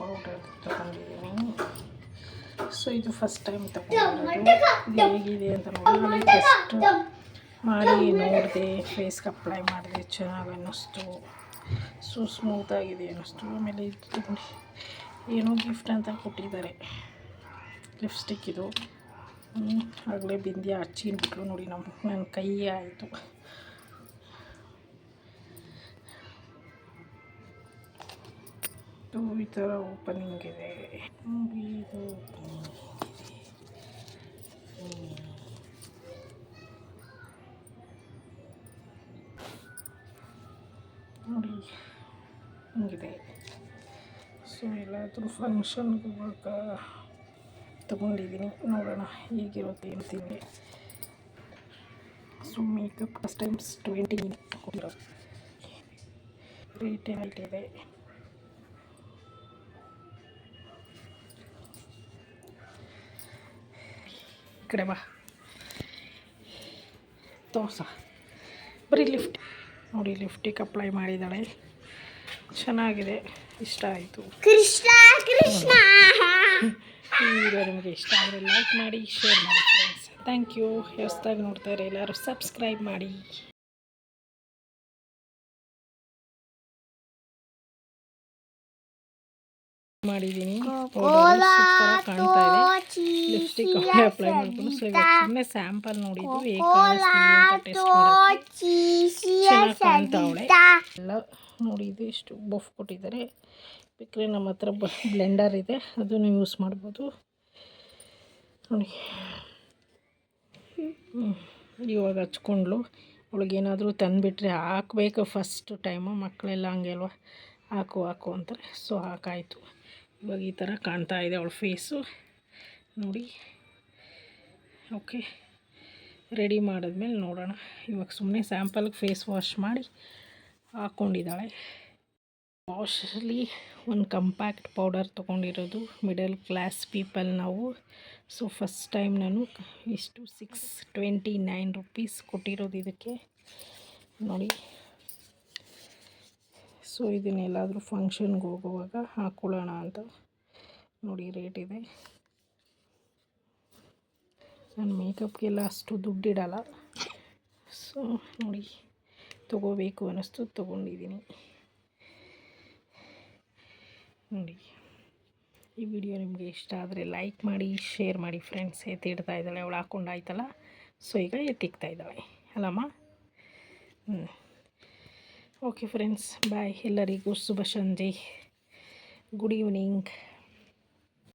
Powder ತಗೊಂಡಿದ್ದೀನಿ. So ಇದು first time ತಗೊಂಡಿರೋದು. ಹೇಗಿದೆ ಅಂತ ನೋಡಿ. ಟೆಸ್ಟ್ ಮಾಡಿ ನೋಡಿದೆ. ಫೇಸ್ಗೆ ಅಪ್ಲೈ ಮಾಡಿದೆ. ಚೆನ್ನಾಗಿ ಅನ್ನಿಸ್ತು. ಸೊ ಸ್ಮೂತಾಗಿದೆ ಅನ್ನಿಸ್ತು. ಆಮೇಲೆ ಇದು ಏನೋ ಗಿಫ್ಟ್ ಅಂತ ಕೊಟ್ಟಿದ್ದಾರೆ. ಲಿಪ್ಸ್ಟಿಕ್ ಇದು. ಆಗಲೇ ಬಿಂದಿ ಹಚ್ಚಿನ್ಬಿಟ್ರು ನೋಡಿ ನಮ್ಮ ನನ್ನ ಕೈ ಆಯಿತು. ಇದು ಈ ಥರ ಓಪನಿಂಗ್ ಇದೆ ಇದು. ನೋಡಿ, ಹಿಂಗಿದೆ. ಸೊ ಎಲ್ಲಾದರೂ ಫಂಕ್ಷನ್ಗೆ ಹೋಗುವಾಗ ತಗೊಂಡಿದ್ದೀನಿ. ನೋಡೋಣ ಹೇಗಿರುತ್ತೆ ಅಂತೀನಿ so makeup first times twenty ಕೊಟ್ಟಿರೋದು ರೇಟ್ ಏನಾಗಿದೆ ಕಡೆ ಬಾ ತೋರ್ಸ ಬರೀ ಲಿಫ್ಟ್ ನೋಡಿ ಲಿಫ್ಟಿಗೆ ಅಪ್ಲೈ ಮಾಡಿದ್ದಾಳೆ. ಚೆನ್ನಾಗಿದೆ. ಇಷ್ಟ ಆಯಿತು. ಕೃಷ್ಣ ಕೃಷ್ಣ. ಈ ವಿಡಿಯೋ ನಿಮಗೆ ಇಷ್ಟ ಆದರೆ ಲೈಕ್ ಮಾಡಿ ಶೇರ್ ಮಾಡಿ ಫ್ರೆಂಡ್ಸ್ ಥ್ಯಾಂಕ್ ಯು ಹೊಸ್ದಾಗಿ ನೋಡ್ತಾರೆ ಎಲ್ಲರೂ ಸಬ್ಸ್ಕ್ರೈಬ್ ಮಾಡಿ. ಮಾಡಿದ್ದೀನಿ. ಕಾಣ್ತಾ ಇದೆ. ಲಿಪ್ಸ್ಟಿಕ್ ಅಪ್ಲೈ ಮಾಡ್ಕೊಂಡು ಸೊ ಇವಾಗ ಸುಮ್ಮನೆ ಸ್ಯಾಂಪಲ್ ನೋಡಿದ್ದು ಹೇಗೆ ಚೆನ್ನಾಗಿ ಕಾಣ್ತಾವಳೆ ಎಲ್ಲ ನೋಡಿದ್ದು ಇಷ್ಟು ಬಫ್ ಕೊಟ್ಟಿದ್ದಾರೆ. ಬೇಕ್ರೆ ನಮ್ಮ ಹತ್ರ ಬ್ಲೆಂಡರ್ ಇದೆ ಅದನ್ನು ಯೂಸ್ ಮಾಡ್ಬೋದು. ನೋಡಿ. ಇವಾಗ ಹಚ್ಕೊಂಡ್ಲು ಅವಳಿಗೇನಾದರೂ ತಂದುಬಿಟ್ರೆ ಹಾಕಬೇಕು ಫಸ್ಟ್ ಟೈಮು ಮಕ್ಕಳೆಲ್ಲ ಹಂಗೆ ಅಲ್ವಾ? ಹಾಕು ಹಾಕು ಅಂತಾರೆ ಸೊ ಹಾಕಾಯಿತು. ಇವಾಗ ಈ ಥರ ಕಾಣ್ತಾ ಇದೆ ಅವಳ ಫೇಸು ನೋಡಿ. ಓಕೆ ರೆಡಿ ಮಾಡಿದ್ಮೇಲೆ ನೋಡೋಣ. ಇವಾಗ ಸುಮ್ಮನೆ ಸ್ಯಾಂಪಲ್ಗೆ ಫೇಸ್ ವಾಶ್ ಮಾಡಿ ಹಾಕ್ಕೊಂಡಿದ್ದಾಳೆ ವಾಶಲ್ಲಿ ಒಂದು ಕಂಪ್ಯಾಕ್ಟ್ ಪೌಡರ್ ತೊಗೊಂಡಿರೋದು ಮಿಡಲ್ ಕ್ಲಾಸ್ ಪೀಪಲ್ ನಾವು. ಸೊ ಫಸ್ಟ್ ಟೈಮ್ ನಾನು ಇಷ್ಟು ಸಿಕ್ಸ್ ಟ್ವೆಂಟಿ ನೈನ್ ರುಪೀಸ್ ಕೊಟ್ಟಿರೋದು ಇದಕ್ಕೆ. ನೋಡಿ. ಸೊ ಇದನ್ನೆಲ್ಲಾದರೂ ಫಂಕ್ಷನ್ಗೆ ಹೋಗುವಾಗ ಹಾಕ್ಕೊಳ್ಳೋಣ ಅಂತ ನೋಡಿ ರೇಟ್ ಇದೆ. ನಾನು ಮೇಕಪ್ಗೆಲ್ಲ ಅಷ್ಟು ದುಡ್ಡಿಡಲ್ಲ. ಸೊ, ನೋಡಿ ತೊಗೋಬೇಕು ಅನ್ನಿಸ್ತು ತೊಗೊಂಡಿದ್ದೀನಿ ನೋಡಿ, ಈ ವಿಡಿಯೋ ನಿಮಗೆ ಇಷ್ಟ ಆದರೆ ಲೈಕ್ ಮಾಡಿ ಶೇರ್ ಮಾಡಿ ಫ್ರೆಂಡ್ಸ್ ಎತ್ತಿಡ್ತಾ ಇದ್ದಾಳೆ, ಅವಳು ಹಾಕ್ಕೊಂಡಾಯ್ತಲ್ಲ ಸೊ, ಈಗ ಎತ್ತಿಕ್ತಾ ಇದ್ದಾಳೆ. ಅಲ್ಲಮ್ಮ? ಹ್ಞೂ ಓಕೆ ಫ್ರೆಂಡ್ಸ್ ಬಾಯ್ ಎಲ್ಲರಿಗೂ ಶುಭ ಸಂಜೆ. Good evening